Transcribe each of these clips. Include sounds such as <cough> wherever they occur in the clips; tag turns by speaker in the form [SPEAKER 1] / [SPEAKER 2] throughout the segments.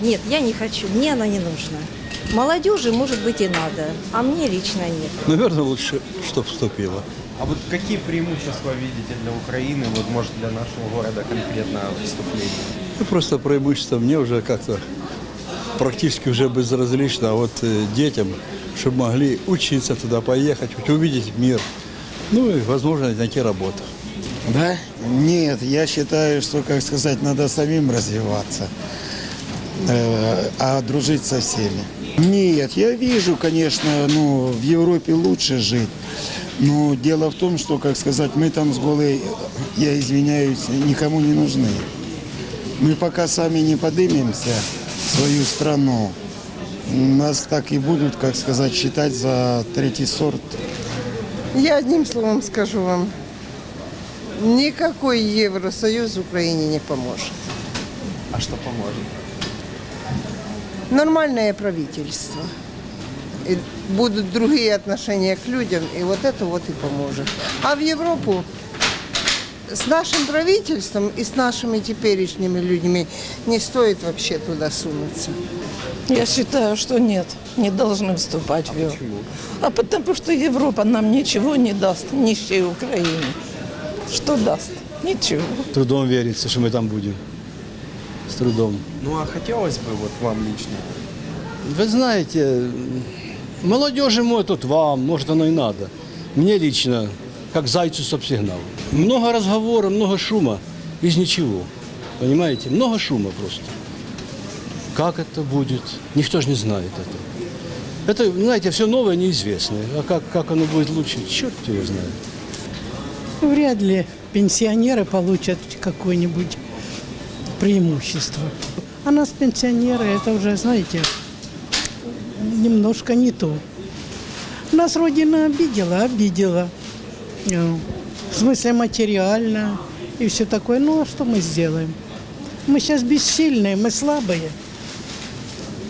[SPEAKER 1] нет, я не хочу, мне она не нужна. Молодежи, может быть, и надо, а мне лично нет.
[SPEAKER 2] Наверное, лучше, чтобы вступила.
[SPEAKER 3] А вот какие преимущества видите для Украины, вот может для нашего города конкретно вступление?
[SPEAKER 2] Ну, просто преимущество мне уже как-то практически уже безразлично, а вот э, детям, чтобы могли учиться туда поехать, увидеть мир, ну и, возможно, найти работу.
[SPEAKER 4] Да? Нет, я считаю, что, как сказать, надо самим развиваться, э, а дружить со всеми. Нет, я вижу, конечно, ну, в Европе лучше жить. Но дело в том, что, как сказать, мы там с голой, я извиняюсь, никому не нужны. Мы пока сами не поднимемся в свою страну, нас так и будут, как сказать, считать за третий сорт.
[SPEAKER 5] Я одним словом скажу вам, никакой Евросоюз Украине не поможет.
[SPEAKER 3] А что поможет?
[SPEAKER 5] Нормальное правительство. И будут другие отношения к людям, и вот это вот и поможет. А в Европу с нашим правительством и с нашими теперешними людьми не стоит вообще туда сунуться.
[SPEAKER 6] Я считаю, что нет, не должны вступать в Европу. А потому что Европа нам ничего не даст, нищей Украине. Что даст? Ничего.
[SPEAKER 2] Трудом верится, что мы там будем. С трудом.
[SPEAKER 3] Ну а хотелось бы вот вам лично?
[SPEAKER 2] Вы знаете, молодежи может вам, может оно и надо. Мне лично, как зайцу стоп-сигнал. Много разговора, много шума, без ничего. Понимаете? Много шума просто. Как это будет? Никто же не знает это. Это, знаете, все новое, неизвестное. А как, как оно будет лучше, черт его знает.
[SPEAKER 7] Вряд ли пенсионеры получат какое-нибудь преимущество. А нас пенсионеры, это уже, знаете, немножко не то. Нас Родина обидела, обидела. Э, В смысле материально и все такое. Ну, а что мы сделаем? Мы сейчас бессильные, мы слабые.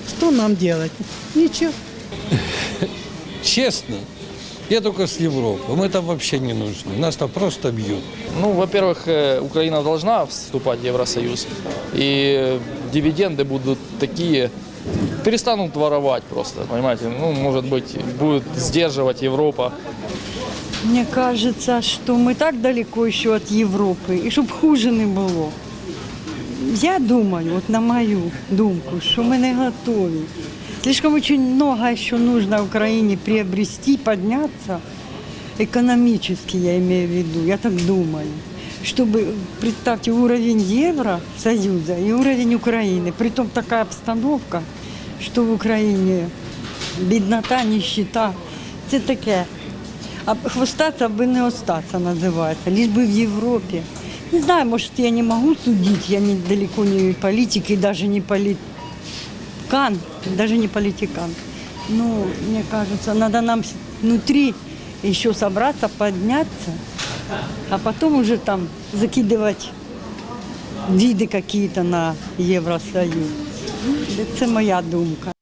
[SPEAKER 7] Что нам делать? Ничего. <laughs>
[SPEAKER 8] Честно, я только с Европы. Мы там вообще не нужны. Нас там просто бьют.
[SPEAKER 9] Ну, во-первых, э, Украина должна вступать в Евросоюз, и дивиденды будут такие, перестанут воровать просто, понимаете? Ну, может быть, будет сдерживать Европа.
[SPEAKER 10] Мне кажется, что мы так далеко еще от Европы, і щоб хуже не було. Я думаю, вот на мою думку, что мы не готовы. Слишком очень много еще нужно Украине приобрести, подняться, экономически я имею в виду, я так думаю. Чтобы, представьте, уровень Евросоюза и уровень Украины. Притом такая обстановка, что в Украине біднота, нищета. Це таке. А хвостаться аби не остаться називається, лишь бы в Європі. Не знаю, может, я не могу судить, я не, далеко не политик и даже не политикан, даже не политикан. Ну, мне кажется, надо нам внутри еще собраться, подняться, а потом уже там закидывать виды какие-то на Евросоюз. Це моя думка.